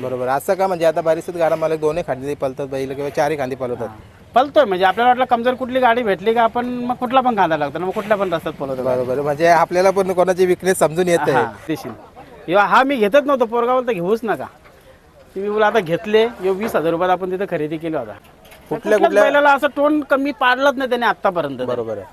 बरोबर. असं का? म्हणजे आता बरेचसेच गाडा मालक दोन्ही खांदी पलतात बैल किंवा चारही खांदी पलवतात. पलतोय. म्हणजे आपल्याला वाटलं कमजोर कुठली गाडी भेटली का आपण मग कुठला पण कांदा लागतो ना मग कुठल्या पण रस्त्यात पलवतो बरोबर. म्हणजे आपल्याला पण कोणाची विकनेस समजून येते. हा देशील किंवा हा मी घेतच नव्हतो. पोरगावला तर घेऊच नका. मी बोला आता घेतले. यो वीस हजार रुपयात आपण तिथे खरेदी केली होता. कुठल्या कुठल्याच बैलाला असं टोन कमी पाडलंच नाही त्याने आतापर्यंत बरोबर आहे.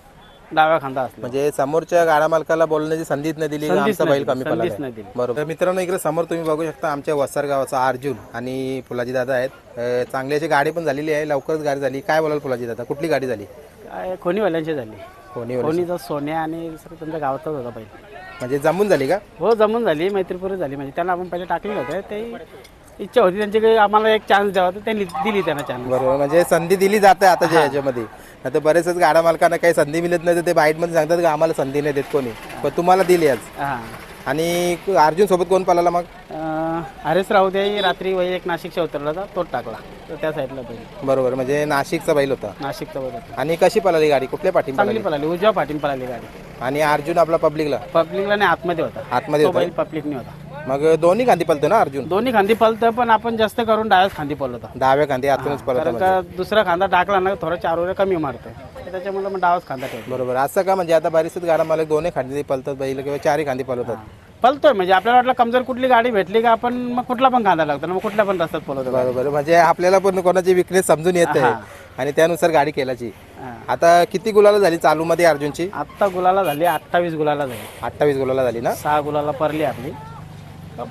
डाव्या खांदा असला. म्हणजे समोरच्या गाडा मालकाला बोलण्याची संधीच नाही दिली संधीच आमचा नाही बैल कमी संधीच पडला नाही दिली. बरोबर. मित्रांनो इकडे समोर तुम्ही बघू शकता आमच्या वसार गावाचा अर्जुन आणि फुलाजी दादा आहेत. अं, चांगली अशी गाडी पण झालेली आहे लवकरच गाडी झाली. काय बोलाल फुलाजी दादा कुठली गाडी झाली? काय खोनीवाल्यांची झाली. कोणी खोनीचा सोन्या आणि सर त्यांच्या गावातच होता पहिले म्हणजे जमून झाली का? हो जमून झाली मैत्रीपूर्वी झाली. म्हणजे त्यांना आपण पहिले टाकलेलं होतं ते इच्छा होती त्यांची काही आम्हाला एक चान्स द्यावा तर त्यांनी दिली त्यांना चान्स बरोबर म्हणजे संधी दिली जाते आताच्या याच्यामध्ये. आता बरेचच गाडा मालकांना काही संधी मिळत नाही तर ते बाईटमध्ये सांगतात का आम्हाला संधी नाही देत कोणी. पण तुम्हाला दिली आज. हां. आणि अर्जुन सोबत कोण पळाला मग? हरेश दे रात्री वही एक नाशिकच्या उतरला होता तोच टाकला. तर त्या साईडला पहिले बरोबर म्हणजे नाशिकचा बैल होता. नाशिकचा होता. आणि कशी पळाली गाडी? कुठल्या पाठी चांगली पळाली? उजव्या पाठीन पळाली गाडी. आणि अर्जुन आपला पब्लिकला पब्लिकला नाही आतमध्ये होता. आतमध्ये तो होता बैल पब्लिकने होता. मग दोन्ही खांदी पळतो ना अर्जुन? दोन्ही खांदी पळतं पण आपण जास्त करून डाव्याच खांदी पळवतो दहाव्या खांदी आतूनच कारण का दुसरा खांदा टाकला ना थोडा चार वर कमी मारतोय. तर त्याच्यामुळे मग डावाच खांदा ठेवतो बरोबर. असं का म्हणजे आता बरेचसेच गाडा मालक दोन्ही खांदी पळतात बैल किंवा चारही खांदी पळवतात पळतोय म्हणजे आपल्याला वाटलं कमजोर कुठली गाडी भेटली का आपण मग कुठला पण खांदा लागतो ना मग कुठल्या पण रस्त्यात पळवतो बरोबर. म्हणजे आपल्याला पण कोणाची विकनेस समजून येते आणि त्यानुसार गाडी केल्याची. हा. आता किती गुलाला झाली चालू मध्ये अर्जुनची? आत्ता गुलाला झाली अठ्ठावीस गुलाला झाली. अठ्ठावीस गुलाला झाली ना? सहा गुलाला परली आपली.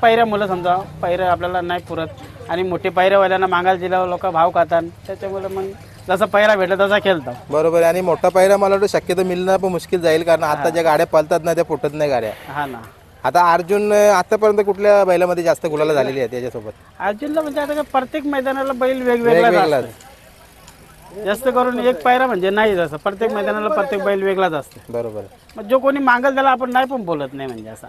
पैऱ्या मुलं समजा पैऱ्या आपल्याला नाही पुरत. आणि मोठे पैऱ्यावाल्यांना मागायला दिल्यावर लोक भाव खातात. त्याच्यामुळे मग जसा पैरा भेटला तसा खेळतो बरोबर आहे. आणि मोठा पायरा मला वाटतं शक्यतो मिळणं पण मुश्किल जाईल कारण आता ज्या गाड्या पळतात ना त्या फुटत नाही गाड्या. हा ना. आता अर्जुन अं, आतापर्यंत कुठल्या बैलामध्ये जास्त गुलाला झालेली आहे त्याच्यासोबत अर्जुनला म्हणजे आता काय प्रत्येक मैदानाला बैल वेगवेगळा वेगवेगळाच. जास्त करून एक पैरा म्हणजे नाही जसं प्रत्येक मैदानाला प्रत्येक बैल वेगळाच असतो. बरोबर. मग जो कोणी मागल त्याला आपण नाही पण बोलत नाही म्हणजे असा.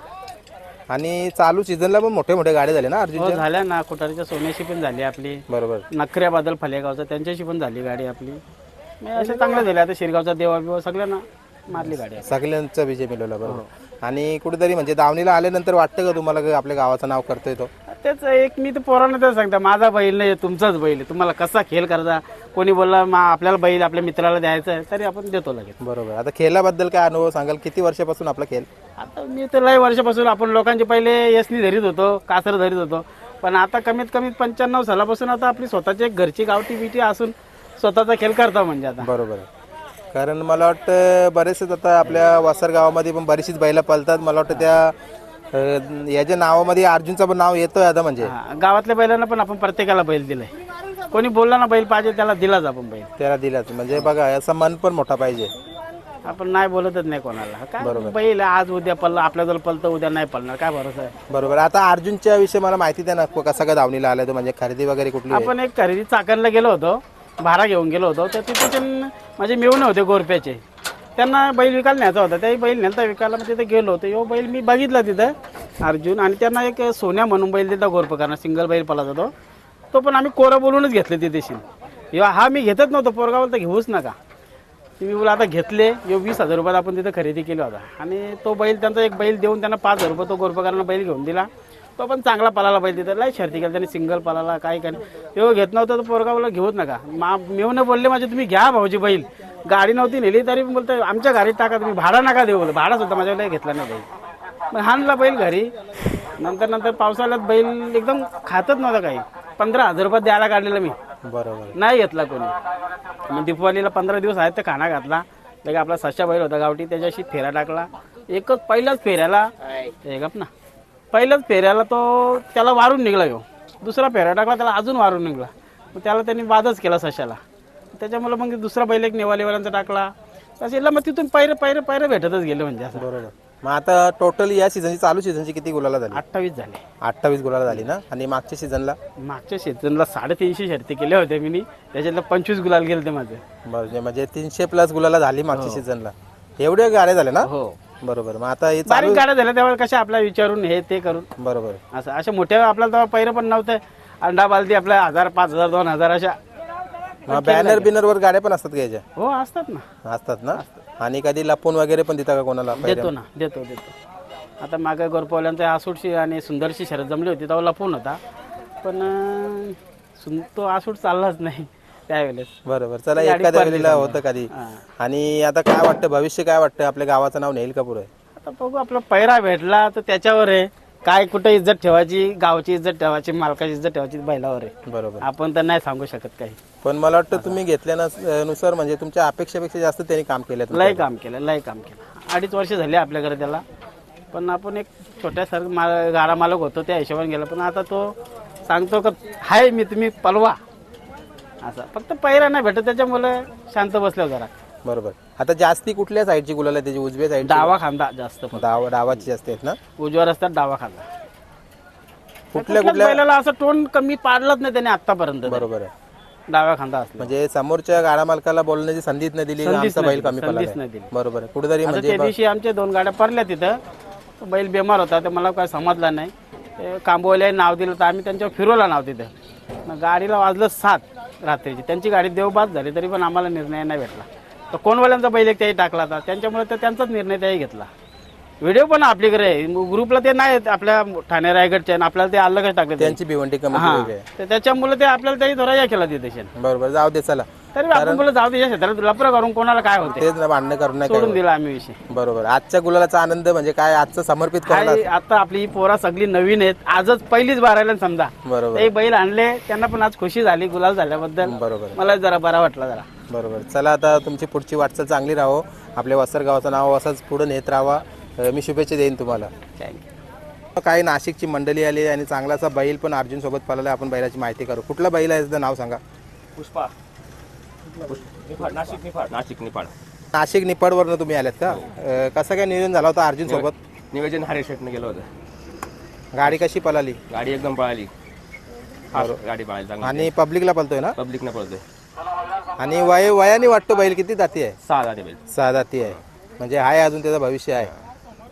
आणि चालू सीझनला पण मोठे मोठे गाड्या झाले ना हो अर्जुनच्या? झाल्या ना. कोठारीच्या सोन्याशी पण झाली आपली. बरोबर. नखऱ्याबद्दल फलेगावचं त्यांच्याशी पण झाली गाडी आपली. म्हणजे असे चांगले झाले आता शिरगावचा देवा बिवा सगळ्यांना मारली गाडी. सगळ्यांचा विजय मिळवला बरोबर. आणि कुठेतरी म्हणजे दावणीला आल्यानंतर वाटतं का तुम्हाला की आपल्या गावाचं नाव करतोय तो? तेच एक मी तर पोरांना तेच सांगता माझा बैल नाही तुमचाच बैल आहे. तुम्हाला कसा खेळ करता कोणी बोलला मा आपल्याला बैल आपल्या मित्राला द्यायचा आहे तरी आपण देतो लगेच. बरोबर. आता खेळाबद्दल काय अनुभव सांगाल? किती वर्षापासून आपला खेळ? आता मी तर लय वर्षापासून आपण लोकांचे पहिले यसनी धरीत होतो कासर धरीत होतो. पण आता कमीत कमी पंच्याण्णव सालापासून आता आपली स्वतःची एक घरची गावठी बिटी असून स्वतःचा खेळ करता म्हणजे आता. बरोबर आहे. कारण मला वाटतं बरेचसेच आता आपल्या वासर गावामध्ये पण बरीचशीच बैला पळतात. मला वाटतं त्या अं, याच्या नावामध्ये अर्जुनचं पण नाव येतोय आता म्हणजे. हा, गावातल्या बैलांना पण आपण प्रत्येकाला बैल दिलाय. कोणी बोलला ना बैल पाहिजे त्याला दिलाच आपण बैल. त्याला दिलाच. म्हणजे बघा याचा मन पण मोठा पाहिजे. आपण नाही बोलतच नाही कोणाला. काय बैल आज उद्या पळलं आपल्याजवळ पळतं उद्या नाही पळणार. काय भरोसा आहे? बरोबर. आता अर्जुनच्या विषयी मला माहिती द्या ना कसा काय दावणीला आलाय तो म्हणजे खरेदी वगैरे कुठली आहे? आपण एक खरेदी चाकणला गेलो होतो. भारा घेऊन गेलो होतो. तर तिथे त्यांना माझे मिळून होते गोरप्याचे. त्यांना बैल विकायला न्यायचा होता. त्याही बैल नेलता विकायला मग तिथे गेलो होतो. यो बैल मी बघितला तिथं अर्जुन. आणि त्यांना एक सोन्या म्हणून बैल देता गोरपकांना सिंगल बैल पळाचा तो. तो पण आम्ही कोरं बोलूनच घेतले तिथेशी. यो हा मी घेतच नव्हतो. पोरगावला तर घेऊच नका. मी बोला आता घेतले. यो वीस हजार रुपयात आपण तिथे खरेदी केला होता. आणि तो बैल त्यांचा एक बैल देऊन त्यांना पाच हजार रुपये तो गोरपकारांना बैल घेऊन दिला. तो पण चांगला पळाला बैल तिथं लय शर्ती केली. त्याने सिंगल पळाला काय काय तेव्हा घेत नव्हतं तर पोरगावला घेऊच नका. मा मिळून बोलले माझे तुम्ही घ्या भाऊजी बैल. गाडी नव्हती नेली तरी बोलतो आमच्या गाडीत टाका तुम्ही भाडा नका देऊ. बोल भाडाच होता माझ्याकडे घेतला नाही बैल. मग हाणला बैल घरी. नंतर नंतर पावसाळ्यात बैल एकदम खातच नव्हता काही. पंधरा हजार रुपयात द्यायला काढलेला मी. बरोबर. नाही घेतला कोणी. मग दीपावलीला पंधरा दिवस आहेत तर खाना घातला. लगे आपला सशा बैल होता गावठी त्याच्याशी फेरा टाकला. एकच पहिल्याच फेऱ्याला. हे गप ना. पहिल्याच फेऱ्याला तो त्याला वारून निघला घेऊ दुसरा फेरा टाकला त्याला अजून वारून निघला. मग त्याला त्यांनी वादच केला सशाला. त्याच्यामुळे मग दुसरा बैल एक नेवालेवाल्यांचा टाकला. तसे मग तिथून पैरे पैरे पैरे भेटतच गेले म्हणजे असं. बरोबर. मग आता टोटल या सीझनची चालू सीझनची किती गुलाला झाली? अठ्ठावीस झाले. अठ्ठावीस गुलाला झाली ना? आणि मागच्या सीझनला मागच्या सीझनला साडेतीनशे शर्ती केल्या होत्या मी त्याच्यातलं पंचवीस गुलाल गेले ते माझे. म्हणजे म्हणजे तीनशे प्लस गुलाला झाली मागच्या सीझनला एवढ्या गाड्या झाल्या ना? हो. बरोबर. मग आता हे बारीक गाड्या झाल्या तेव्हा कशा आपल्या विचारून हे ते करून. बरोबर. असं अशा मोठ्या आपल्याला तेव्हा पैर पण नव्हते. अंडा बालदी आपल्या हजार पाच हजार दोन हजार अशा. बॅनर बिनर वर गाड्या पण असतात घ्यायच्या हो असतात ना. असतात ना? आणि कधी लपून वगैरे पण देता का कोणाला देतो ना देतो देतो. आता मागे गोरपवल्यांचा आसूटशी आणि सुंदरशी शरद जमली होती तेव्हा लपून होता. पण अं, तो आसूट चाललाच नाही. त्यावेळेस. बरोबर. चला गाडी एखाद्या पडली वेळेला. होतं कधी. आणि आता काय वाटतं भविष्य काय वाटतं? आपल्या गावाचं नाव नेईल का पुढे? आता बघू आपला पैरा भेटला तर त्याच्यावर आहे. काय कुठे इज्जत ठेवायची गावची इज्जत ठेवायची मालकाची इज्जत ठेवायची बैलावर आहे. बरोबर. आपण तर नाही सांगू शकत काही. पण मला वाटतं तुम्ही घेतल्यानुसार म्हणजे तुमच्या अपेक्षेपेक्षा जास्त त्यांनी काम केलं लय काम केलं लय काम केलं. अडीच वर्ष झाली आपल्याकडे त्याला. पण आपण एक छोट्यासारखं माल गाडा मालक होतो त्या हिशोबाने गेला. पण आता तो सांगतो का हाय मी तुम्ही पलवा. असं. फक्त पैरा नाही भेटत त्याच्यामुळे शांत बसलो जरा. बरोबर. आता जास्ती कुठल्या साईडची गुलाल आहे त्याची? उजव्या साईड डावा खांदा जास्त पण. डाव डावाची जास्त आहेत ना? उजव्या रस्त्यात डावा खांदा. कुठल्या कुठल्या? बैलाला असं टोन कमी पाडलंच नाही त्याने आतापर्यंत बरोबर आहे. डाव्या खांदा असला. म्हणजे समोरच्या गाडा मालकाला बोलण्याची संधीच नाही दिली संधीच आमचा नाही बैल कमी संधीच पडला नाही दिली. बरोबर आहे. कुठेतरी आता म्हणजे त्या दिवशी आमच्या दोन गाड्या पडल्या तिथं. तो बैल बेमार होता तर मला काय समजला नाही. ते कांबोले नाव दिलं तर आम्ही त्यांच्यावर फिरवलं नाव तिथं. मग गाडीला वाजलं सात. रात्रीची. त्यांची गाडी देवबाद झाली तरी पण आम्हाला निर्णय नाही भेटला. तर कोणवाल्यांचा बैल त्याही टाकला होता. त्यांच्यामुळे तर त्यांचाच निर्णय त्याही घेतला. व्हिडिओ पण आपल्याकडे ग्रुपला ते नाही आपल्या ठाणे रायगडच्या आपल्याला ते अलगच टाकले. त्यांची भिवंडी कमी हा. तर त्याच्यामुळे ते आपल्याला त्याही थोडा या केला तिथे. बरोबर. जाऊ दे चला. तरी आपण बोलत जाऊ दे या क्षेत्रात लपरं करून कोणाला काय होते? तेच ना भांडणं करून नाही सोडून काय दिला आम्ही विषय. बरोबर. आजच्या गुलालाचा आनंद म्हणजे काय? आजचं समर्पित आता आपली ही पोरा सगळी नवीन आहेत. आजच पहिलीच बारायला समजा. बरोबर. ते बैल आणले त्यांना पण आज खुशी झाली गुलाल झाल्याबद्दल. बरोबर. मला जरा बरा वाटला जरा. बरोबर. चला आता तुमची पुढची वाटचाल चांगली राहो. आपल्या वसर गावाचं नाव असंच पुढे नेत राहावा. अं, मी शुभेच्छा देईन तुम्हाला. थँक्यू काही नाशिकची मंडळी आली आणि चांगलाचा बैल पण अर्जुन सोबत पळाला आपण बैलाची माहिती करू. कुठला बैल आहे? त्याचं नाव सांगा. पुष्पा. निफाड नाशिक निफाड. नाशिक निफाड. नाशिक तुम्ही आल्यात का? अं, कसं काय नियोजन झालं होतं अर्जुन सोबत? निवेदन हरे शेटने गेलं होतं. गाडी कशी पळाली? गाडी एकदम पळाली. फास्ट गाडी पळाली चांगली आणि पब्लिकला पळतोय ना? पब्लिकनं पळतोय. आणि वय वयाने वाटतो बैल किती जाती आहे? सहा जाते बैल. सहा जाती आहे. म्हणजे आहे अजून त्याचं भविष्य आहे.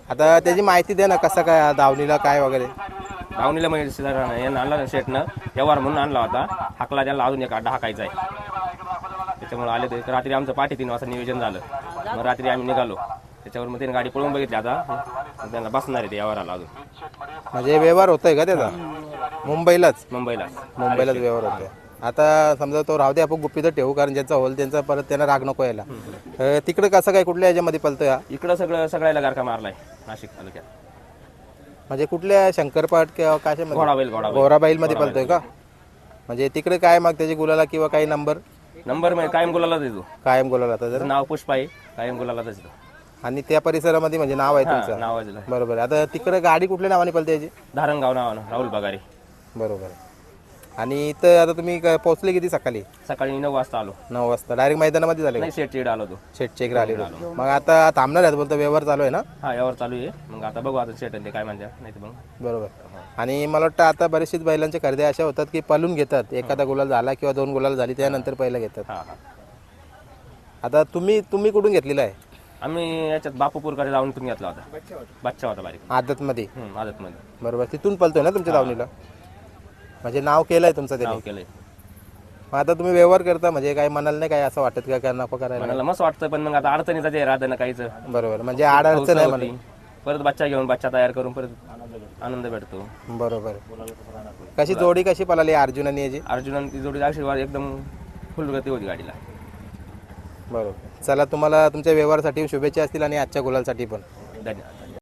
आता त्याची माहिती द्या ना कसं काय दावणीला काय वगैरे. धावणीला म्हणजे सिद्धार्थ यांना आणला शेटनं व्यवहार म्हणून आणला होता. हाकला त्याला अजून एक अड्डा हाकायचा आहे. त्याच्यामुळे आले ते रात्री आमचं पाठी तीन वाजता नियोजन झालं. मग रात्री आम्ही निघालो. त्याच्यावर मग त्याने गाडी पळून बघितली आता. मग त्यांना बसणार आहे ते व्यवहाराला अजून. म्हणजे व्यवहार होतोय का त्याचा? मुंबईलाच? मुंबईला मुंबईलाच व्यवहार होतोय. आता समजा तो राहू दे आपण गुप्पीत ठेवू कारण ज्यांचा होल त्यांचा परत त्यांना राग नको यायला. अं, तिकडे कसं काय कुठल्या याच्यामध्ये पळतोय हा? इकडं सगळं सगळ्याला गारका मारलाय नाशिक तालुक्यात. म्हणजे कुठल्या शंकरपाट किंवा कशामध्ये? घोडा बैल घोडा बैल गोराबाईल मध्ये पळतोय का? म्हणजे तिकडे काय मग त्याची गुलाला किंवा काही नंबर नंबर म्हणजे कायम गुलाला देतो कायम गुलाला आता जर. नाव पुष्पा आहे कायम गुलाला देतो आणि त्या परिसरामध्ये म्हणजे नाव आहे तुमचं? नाव आहे बरोबर. आता तिकडे गाडी कुठल्या नावाने पळते याची? धारणगाव नावानं राहुल बगारे बरोबर. आणि इथं आता तुम्ही काय पोहोचले किती सकाळी? सकाळी नऊ वाजता आलो. नऊ वाजता. डायरेक्ट मैदानामध्ये झाले नाही शेट चीड आलो तो. शेट चेक राहिले मग आता थांबणार आहेत बोलतो व्यवहार चालू आहे ना? हा यावर चालू आहे. मग आता बघू आता शेट ते काय म्हणतात नाही तर मग. बरोबर. आणि मला वाटतं आता बरेचशीच बैलांच्या खरेदी अशा होतात की पळून घेतात. एखादा गुलाल झाला किंवा दोन गुलाल झाली त्यानंतर पहिला घेतात. हा हा. आता तुम्ही तुम्ही कुठून घेतलेला आहे? आम्ही याच्यात बापूपूरकडे जाऊन तुम्ही घेतला होता. बच्चा होता बारीक. आदतमध्ये. हम्म, आदतमध्ये. बरोबर. तिथून पळतोय ना तुमच्या दावणीला म्हणजे नाव केलंय तुमचं नाव त्याने केलंय. मग आता तुम्ही व्यवहार करता म्हणजे काय म्हणाल नाही काय असं वाटत का काय नको करायला? म्हणाला मस्त वाटतं पण मग आता अडचणीचं ते राहतं ना काहीच. बरोबर म्हणजे आड अडचण आहे परत बच्चा घेऊन बच्चा तयार करून परत आनंद भेटतो. बरोबर. कशी जोडी कशी पळाली अर्जुन आणि याची? अर्जुन ती जोडी आशीर्वाद एकदम फुल गती होती गाडीला. बरोबर. चला तुम्हाला तुमच्या व्यवहारासाठी शुभेच्छा असतील आणि आजच्या गुलालसाठी पण. धन्यवाद.